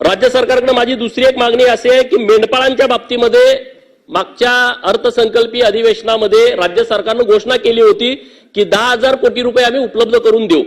राज्य सरकारकडे माझी दुसरी एक मागणी अशी आहे की मेंढपाळांच्या बाबतीमध्ये मागच्या अर्थसंकल्पीय अधिवेशनामध्ये राज्य सरकारनं घोषणा केली होती की दहा हजार कोटी रुपये आम्ही उपलब्ध करून देऊ.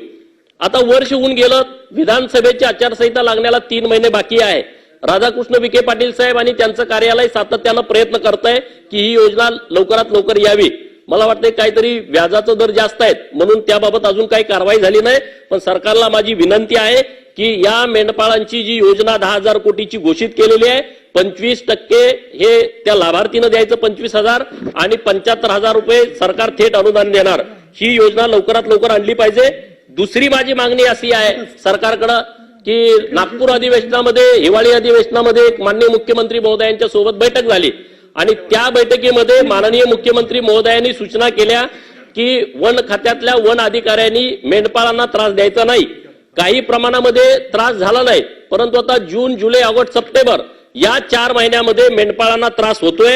आता वर्ष होऊन गेलं विधानसभेची आचारसंहिता लागण्याला तीन महिने बाकी आहे. राधाकृष्ण विखे पाटील साहेब आणि त्यांचं कार्यालय सातत्यानं प्रयत्न करत आहे की ही योजना लवकरात लवकर यावी. मला वाटतंय काहीतरी व्याजाचा दर जास्त आहेत. म्हणून त्याबाबत अजून काही कारवाई झाली नाही. पण सरकारला माझी विनंती आहे की या मेंढपाळांची जी योजना दहा हजार कोटीची घोषित केलेली आहे पंचवीस टक्के हे त्या लाभार्थीनं द्यायचं पंचवीस हजार आणि पंच्याहत्तर हजार रुपये सरकार थेट अनुदान देणार. ही योजना लवकरात लवकर आणली पाहिजे. दुसरी माझी मागणी अशी आहे सरकारकडं की नागपूर अधिवेशनामध्ये हिवाळी अधिवेशनामध्ये एक माननीय मुख्यमंत्री महोदयांच्या सोबत बैठक झाली. आणि त्या बैठकीमध्ये माननीय मुख्यमंत्री महोदयांनी सूचना केल्या की वन खात्यातल्या वन अधिकाऱ्यांनी मेंढपाळांना त्रास द्यायचा नाही. काही प्रमाणामध्ये त्रास झाला नाही परंतु आता जून जुलै ऑगस्ट सप्टेंबर या चार महिन्यामध्ये मेंढपाळांना त्रास होतोय.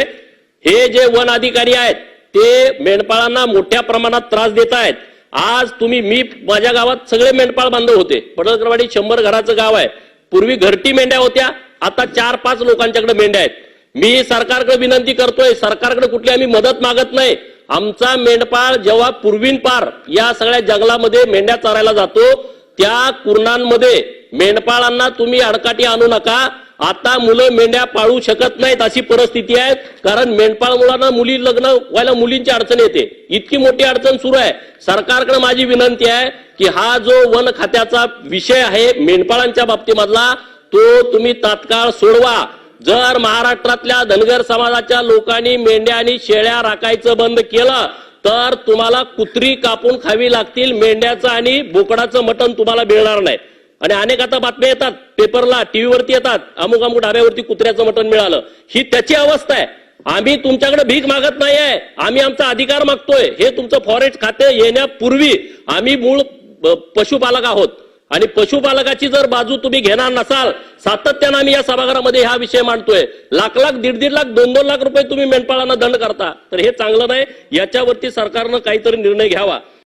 हे जे वन अधिकारी आहेत ते मेंढपाळांना मोठ्या प्रमाणात त्रास देत आहेत. आज तुम्ही मी माझ्या गावात सगळे मेंढपाळ बांधव होते. पडळकरवाडी शंभर घराचं गाव आहे. पूर्वी घरटी मेंढ्या होत्या आता चार पाच लोकांच्याकडे मेंढ्या आहेत. मी सरकारकडे विनंती करतोय सरकारकडे कुठली आम्ही मदत मागत नाही. आमचा मेंढपाळ जेव्हा पूर्वीन पार या सगळ्या जंगलामध्ये मेंढ्या चरायला जातो त्या कुरणांमध्ये मेंढपाळांना तुम्ही अडकाटी आणू नका. आता मुलं मेंढ्या पाळू शकत नाहीत अशी परिस्थिती आहे कारण मेंढपाळ मुलांना मुली लग्न व्हायला मुलींची अडचण येते. इतकी मोठी अडचण सुरू आहे. सरकारकडे माझी विनंती आहे की हा जो वन खात्याचा विषय आहे मेंढपाळांच्या बाबतीमधला तो तुम्ही तात्काळ सोडवा. जर महाराष्ट्रातल्या धनगर समाजाच्या लोकांनी मेंढ्या आणि शेळ्या राखायचं बंद केलं तर तुम्हाला कुत्री कापून खावी लागतील मेंढ्याचं आणि बोकडाचं मटण तुम्हाला मिळणार नाही. आणि अनेक आता बातम्या येतात पेपरला टीव्हीवरती येतात अमुक अमुक ढाब्यावरती कुत्र्याचं मटण मिळालं. ही त्याची अवस्था आहे. आम्ही तुमच्याकडे भीक मागत नाहीये. आम्ही आमचा अधिकार मागतोय. हे तुमचं फॉरेस्ट खाते येण्यापूर्वी आम्ही मूळ पशुपालक आहोत. आणि पशुपालकाची जर बाजू तुम्ही घेणार नसाल सातत्यानं आम्ही या सभागृहामध्ये हा विषय मांडतोय. लाख लाख दीड दीड लाख दोन दोन लाख रुपये तुम्ही मेंढपाळांना दंड करता. तर हे चांगलं नाही. याच्यावरती सरकारनं काहीतरी निर्णय घ्यावा.